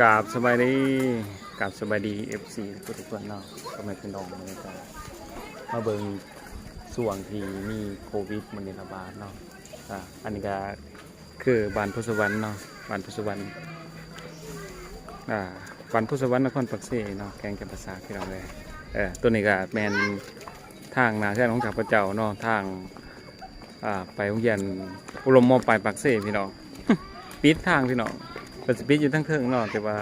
กราบสบายดีกราบสบายดีเอฟซีทุกทุกคนเนาะก็ไม่เป็นดองบรรยากาศมาเบิงส่วงที่มีโควิดมันระบาดเนาะอะอันนี้ก็คือบ้านพุทธสวรรค์เนาะบ้านพุทธสวรรค์อ่าบ้านพุทธสวรรค์นครปักเสเนาะแกงจำปาสาที่เราเลยเออตัวนี้ก็แมนทางนาแท่ของข้าพเจ้าเนาะทางอ่าไปโรงเรียนอุรมมอปลายปักเสพี่น้องปิดทางพี่น้อง ก็สิปิดอยู่ทั้งเทิงเนาะแต่ว่า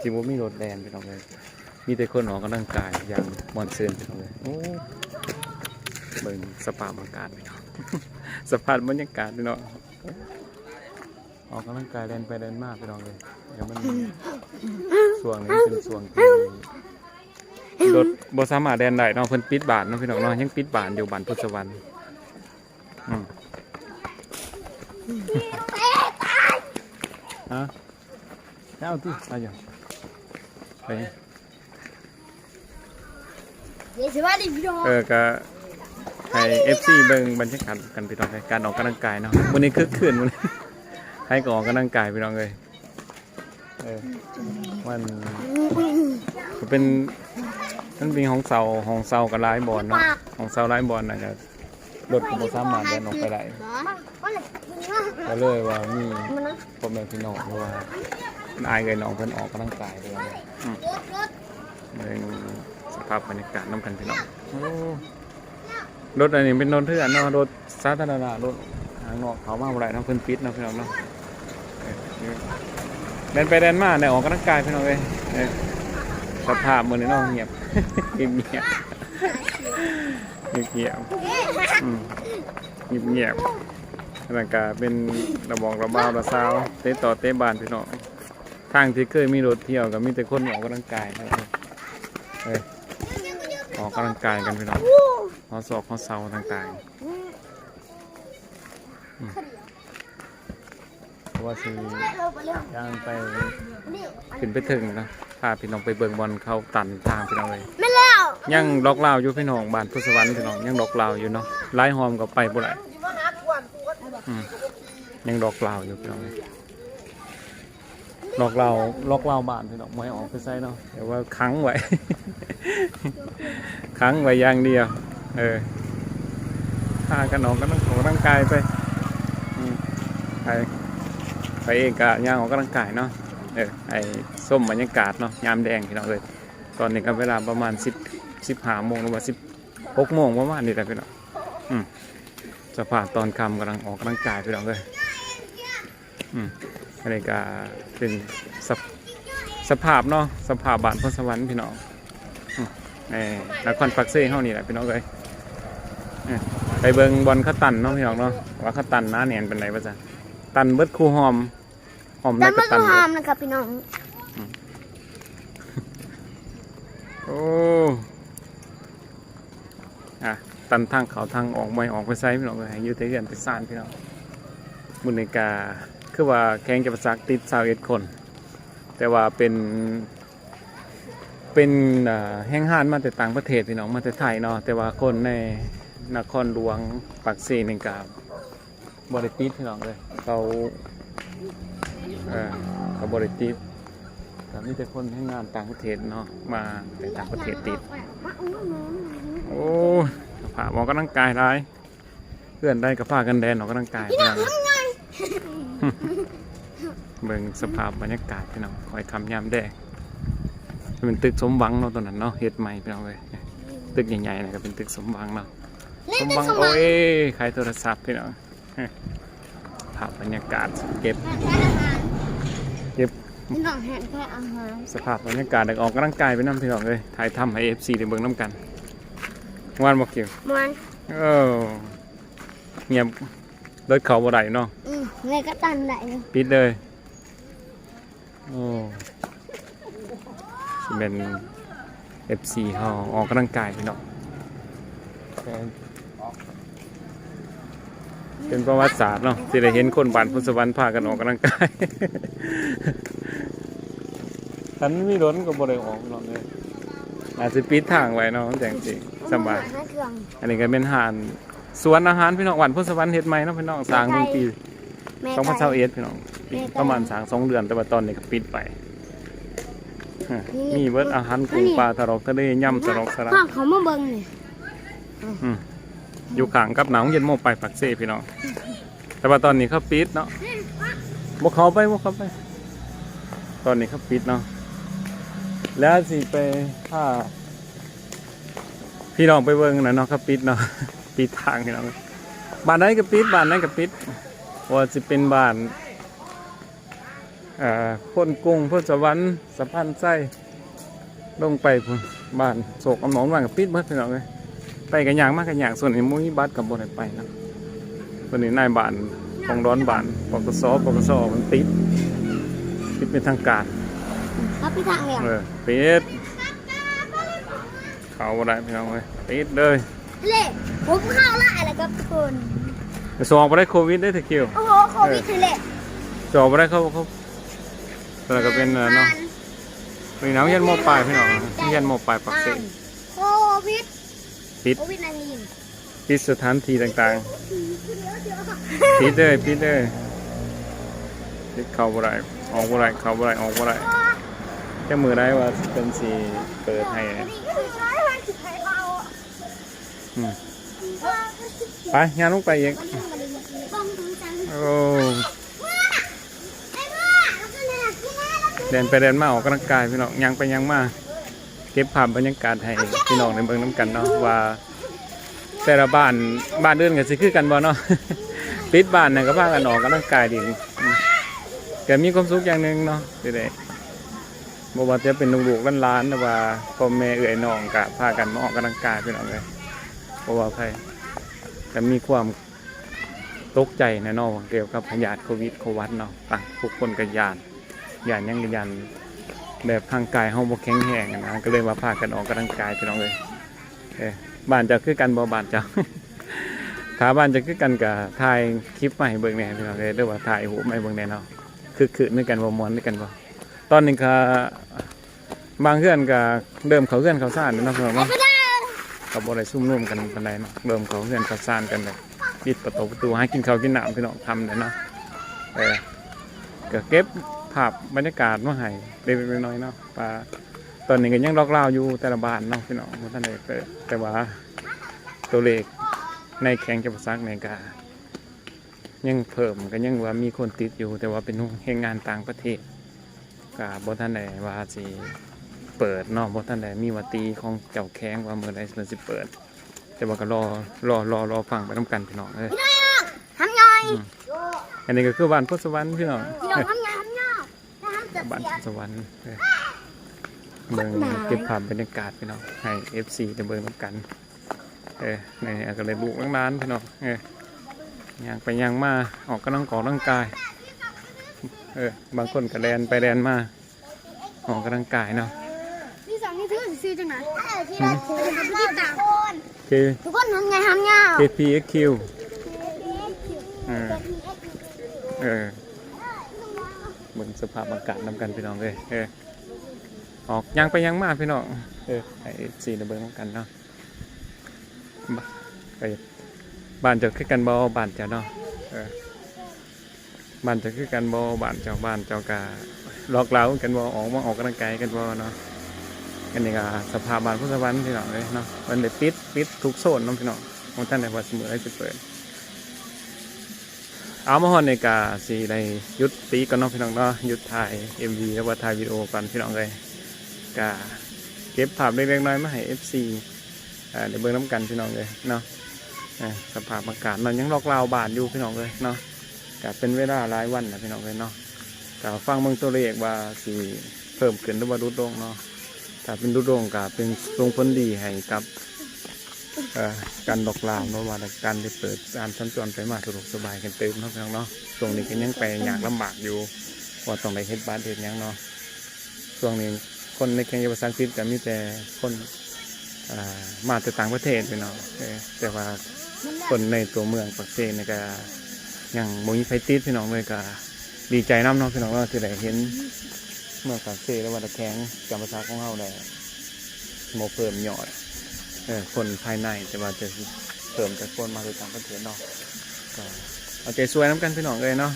จิบ่มีรถแดนพี่น้องเลยมีแต่คนออกกำลังกายอย่างมอนเซนพี่น้องเลยโอ้เบิ่งสภาพอากาศพี่น้องสภาพบรรยากาศพี่น้องออกกำลังกายแดนไปแดนมาพี่น้องเลยเดี๋ยวมันช่วงนี้เป็นช่วงที่รถบ่สามารถแดนได้เนาะเพิ่นปิดบานเนาะพี่น้องเนาะยังปิดบานอยู่บานพุทธสวรรค์อืมฮะ เอาที่เอาอยู่ไปเดี๋ยวสวัสดีพี่น้องเออก็ให้เอฟซีเบิ่งบรรยากาศกันพี่น้องเลยการออกกำลังกายเนาะวันนี้คึกคืนวันนี้ให้ก็ออกกำลังกายพี่น้องเลยเออมันมันเป็นมันเป็นของเสาของเสากับลายบอลเนาะของเสาลายบอลนะก็รถก็บ่สามารถเดินออกไปได้ก็เลยว่ามีพ่อแม่พี่น้องหรือว่า อายเลยน้องเพิ่นออกกำลังกายพี่น้องเลยอืมเบิ่งสภาพบรรยากาศน้ำกันพี่น้องโอ้รถอันนี้เป็นรถเถื่อนเนาะรถสาธารณะรถทางนอกเขามาบ่ได้นาะเพิ่นปิดเนาะพี่น้องเนาะเดินไปเดินมาได้ออกกำลังกายพี่น้องเอ้ยสภาพมือนี้เนาะเงียบเงียบเงียบเงียบอืมเงียบเงียบร่างกายเป็นระบอกระบ้าระซาวเตะต่อเตะบานพี่น้อง ทางที่เคยมีรถเที่ยวก็มีแต่คนออกกำลังกายนะครับเอ้ยออกกำลังกายกันไปหน่อยข้อศอกข้อเสาต่างๆอืมเพราะว่าสิย่างไปขึ้นไปถึงนะพาพี่น้องไปเบิ่งบอลเข้าตันทางพี่น้องเลยไม่แล้วยังล็อกลาวอยู่พี่น้องบ้านพุทธสวรรค์พี่น้องยังล็อกลาวอยู่เนาะไล่หอมก็ไปบ่ได้อืมยังล็อกลาวอยู่พี่น้องเลย ล็อกลาล็อกลาบ้านพี่น้องไม้ออกไปใส่เนาะแต่ว่าขังไว้ ขังไว้อย่างเดียว เออพากันออกก็ต้องออกกำลังกายไปไปไปเองกะย่างออกกำลังกายเนาะเออไอ้ส้มบรรยากาศเนาะยามแดงพี่น้องเลยตอนนี้ก็เวลาประมาณสิบสิบห้าโมงหรือว่าสิบหกโมงประมาณนี้แหละพี่น้องอืมสภาพตอนค่ำกำลังออกกำลังกายพี่น้องเลยอืม อันนี้ก็เป็นสภสภาพเนาะสภาพบ้านพลสวรรค์พี่น้องเออนครปักเซ่เฮานี่แหละพี่น้องเอ้ยเอ้ยไปเบิ่งบอลเขาตันเนาะพี่น้องเนาะว่าเขาตันหน้าแหนนเป็นไรบ้างจ๊ะตันเบิดคู่หอมหอมแต่ได้ก็มันตัก็นเบิหาดมนะครับพี่น้องโอ้อะตันทางเขาทางออกไม่ออกไปไซพี่น้องเอ้ยให้อยู่แต่เรือนไปซ่านพี่น้องมุนิกา คือว่าแข่งจะประสักติดสาวเอ็ดคน แต่ว่าเป็น เป็นแห้งห้านมาแต่ต่างประเทศพี่น้องมาแต่ไทยเนาะแต่ว่าคนในนครหลวงปักเซนี่กับบริติดพี่น้องเลยเขาเขาบริติดแต่มีแต่คนให้งานต่างประเทศเนาะมาแต่ต่างประเทศติด โอ้ผ่าออกกำลังกายได้เพื่อนได้กับผ้ากันแดนออกกำลังกายพี่น้อง เบิ่งสภาพบรรยากาศพี่น้องคอยคำยามแดงเป็นตึกสมหวังเนาะตอนนั้นเนาะเฮ็ดใหม่พี่น้องเลยตึกใหญ่ๆนะก็เป็นตึกสมหวังเนาะสมหวังโอ้ยขายโทรศัพท์พี่น้องภาพบรรยากาศเก็บพี่น้องแหนแค่อาหารสภาพบรรยากาศเด็กออกกำลังกายไปน้ำพี่น้องเลยถ่ายทำให้เอฟซีได้เบิ่งน้ำกันวานบอกเกี่ยวมันเออเงียบ รถเขาบ่ได้เนาะอืมในก็ตันได้เลยปิดเลยโอ้สิเป็นเอฟซีเขาออกกำลังกายพี่น้องเป็นประวัติศาสตร์เนาะที่ได้เห็นคนบ้านพุทธสวรรค์พากันออกกำลังกายฉันมีรถก็บ่ได้ออกเนาะเลยอาจจะปิดทางไว้เนาะแจงจริงสบายให้เครื่องอันนี้ก็เป็นอาหาร สวนอาหารพี่น้องหวานพุทธสวรรค์เฮ็ดใหม่เนาะพี่น้องสร้างเมื่อปีแม่สองพันไก่เอ็ดพี่น้องประมาณสร้างสองเดือนแต่ว่าตอนนี้ก็ปิดไปอะมีเบิดอาหารกุ้งปลาตลอกทะเลยำตลอกสลัดข้างเขามาเบิ่งนี่อืมอยู่ข้างกับหนาวเย็นโมไปปักเซ่พี่น้องแต่ว่าตอนนี้เขาปิดเนาะบ่เขาไปบ่เขาไป ตอนนี้เขาปิดเนาะแล้วสิไปถ้าพี่น้องไปเบิ่งนะเนาะเขาปิดเนาะ ปิดทางพี่น้องบ้านไหนก็ปิดบ้านไหนก็ปิดว่าสิเป็นบ้านเอ่อพ้นกรุงพ้นสวรรค์สะพานไส้ลงไปพุ่นบ้านโศกอำหนองบ้านก็ปิดเบิดพี่น้องเลยไปกันอย่างมากกันอย่างส่วนนี้มุ้ยบัตรกับบนไปนะส่วนนี้นายบ้านของร้อนบ้านปกสปกสมันติดติดเป็นทางการครับพี่ทางเนี่ยเออปิดเขาอะไรพี่น้องเลยปิดเลย เล่ผมเข้าละอะไรครับทุกคนไปสอบไปได้โควิดได้ถึคิวโอ้โหโควิดเล่สอบไปได้เขาเขาแล้วก็เป็นอะไรเนาะเป็นน้ำยันโมปลายพี่น้องยันโมปลายปักเสกโควิดปิดโควิดนาทีนปิดสถานที่ต่างๆปิดเลยปิดเลยปิดเข้าบ่ได้ออกบ่ได้เข้าบ่ได้ออกบ่ได้แค่มือได้ว่าเป็นสีเปิดให้อืม ไป งานลงไปอีกโอ้เดินไปเดินมาออกกำลังกายพี่น้องยังไปยังมาเก็บภาพบรรยากาศให้พี่น้องในเมืองน้ำกันเนาะว่า แต่ละบ้านบ้านเดินกันสิคือกันบ่เนาะปิดบ้านน่ะก็พากันออกกำลังกายดีอืมก็มีความสุขอย่างหนึ่งเนาะที่ได้บ่ว่าจะเป็นลูกๆหลานๆหรือว่าพ่อแม่เอื้อยน้องก็พากันมาออกกำลังกายพี่น้องเลย เพราะว่าภัยแต่มีความตกใจแน่นอนเกี่ยวกับพยาธิโควิดโควัดเนาะต่างทุกคนก็ยานยานยังก็ยานแบบทางกายเฮาบ่แข็งแรงนะก็เลยว่าพากันออกกำลังกายพี่น้องเลยเอ้บ้านจะคือกันบ่บ้านเจ้าถ้าบ้านจะคือกันกับถ่ายคลิปให้เบิ่งแน่พี่น้องเลยหรือว่าถ่ายหูให้เบิ่งแน่เนาะคือคือนึกกันบ่มวนนึกกันบ่ตอนนี้ก็บางเพื่อนก็เริ่มเขาเพื่อนเขาซ่านนะพี่น้องเนาะ กับอะไรซุ่มนุ่มกันปันใดเนาะเริ่มเขาเพื่อนเขาซ่านกันเลยปิดประตูประตูให้กินข้าวกินน้ำพี่น้องทำเลยเนาะเออก็เก็บภาพบรรยากาศมาให้เล็กๆน้อยๆเนาะปลาตอนนี้ก็ยังล็อกเล่าวอยู่แต่ละบ้านเนาะพี่น้องบ่ท่านใดเปิดแต่ว่าตัวเลขในแข่งจับซักในกายังเพิ่มก็ยังว่ามีคนติดอยู่ แต่ว่าเป็นเหตุงานต่างประเทศกับ่ท่านใดว่าสิ เปิดเนาะเพราะท่านใดมีวัตีของเจ้าแข้งว่าเมื่อใดมันสิเปิด แต่ว่าก็รอรอรอรอฟังไปน้ำกันพี่น้องเอ้ยทำย่อยอันนี้ก็คือบ้านพุทธสวรรค์พี่น้องพี่น้องทำย่อยทำย่อยทำจะบ้านเสียพุทธสวรรค์เอ้ยเบิ่งเก็บภาพบรรยากาศพี่น้องให้ FC ได้เบิ่งน้ำกัน เอ้ยในนี้ก็เลยบุกร้านพี่น้องเอ้ยย่างไปย่างมาออกกำลังกอร่างกาย เออบางคนก็แลนไปแลนมาออกกำลังกายเนาะพี่สองนี่ถือ ซื้อจังไหนที่เราถือพี่ตาม K ทุกคนทำไงทำย่อย KPXQ เออเออเบิ่งสภาพอากาศนำกันพี่น้องเลยเออออกยังไปยังมาพี่น้องเออไอ้สีเบิ่งนำกันเนาะบไปบ้านเจะคือกันบ่บ้านเจ้าเนาะเออบ้านเจะคือกันบ่บ้านเจ้าบ้านเจ้ากะลอกเล้ากันบ่ออกมาออกกำลังกายกันบ่เนาะ อันนี้ก็สภาบานพุทธวันพี่น้องเลยเนาะมันได้ปิดปิดทุกโซนเนาะพี่น้องของท่านในวัดเสมอให้เปิด เอามาฮอนในกาสีในยุดตีกันเนาะพี่น้องเนาะหยุดถ่ายเอ็มวีแล้วว่าถ่ายวิดีโอกันพี่น้องเลยกาเก็บภาพเล็กๆน้อยๆมาให้เอฟซีอ่าเดี๋ยวเบิ่งน้ำกันพี่น้องเลยเนาะสภาพอากาศมันยังลอกลาวบาดอยู่พี่น้องเลยเนาะกาเป็นเวลาหลายวันนะพี่น้องเลยเนาะกาฟังเบิ่งตัวเลขว่าสีเพิ่มขึ้นหรือว่าลดลงเนาะ ถ้าเป็นลดลงกาเป็นทรงผลดีให้กับการดอกลาวเนาะว่าการได้เปิดการสัญจรไปมาสะดวกสบายกันเติมเนาะพี่น้องเนาะช่วงนี้ก็ยังไปอยากลำบากอยู่ว่าต้องไปเฮ็ดบ้านเฮ็ดยังเนาะช่วงนี้คนในแข่งเยาวชนฟิตก็มีแต่คนมาจากต่างประเทศพี่น้องเออแต่ว่าคนในตัวเมืองปักเซนนี่ก็ยังบ่มีไฟติดพี่น้องเลยก็ดีใจน้ำเนาะพี่น้องเนาที่ได้เห็น เมื่องปักเซแล้วว่าตะแข็งจำภาษาของเฮาได้โมเพิ่มยอดเออคนภายในแต่ว่าจะเพิ่มจากคนมาจากต่างประเทศเนาะก็เอาใจช่วยน้ำกันพี่น้องเลยเนาะ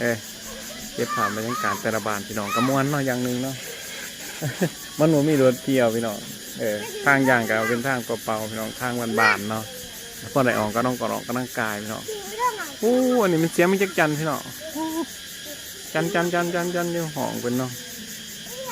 เออเก็บผ่านบรรยากาศแต่ละบานพี่น้องกระมวลเนาะอย่างหนึ่งเนาะมันบ่มีรถเกี่ยวพี่น้องเออทางอย่างก็เป็นทางเปล่าๆพี่น้องทางบานๆเนาะพอได้ออกก็ต้องกอดออกก็ต้องกายพี่น้องโอ้อันนี้มันเสียงมันจักจันพี่น้องจันจันจันจันจันอยู่ห้องเป็นเนาะ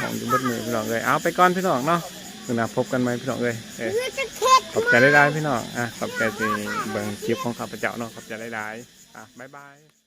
ของอยู่บมือพี่น้องเลยเอาไปก่อนพี่น้องเนาะคือนะพบกันไหมพี่น้องเลยขอบใจะเข็ดขอบใจได้พี่น้องอะขอบใจที่เบิ่งคลิปของข้าพเจ้าเนาะขอบใจได้ๆอะบ๊ายบาย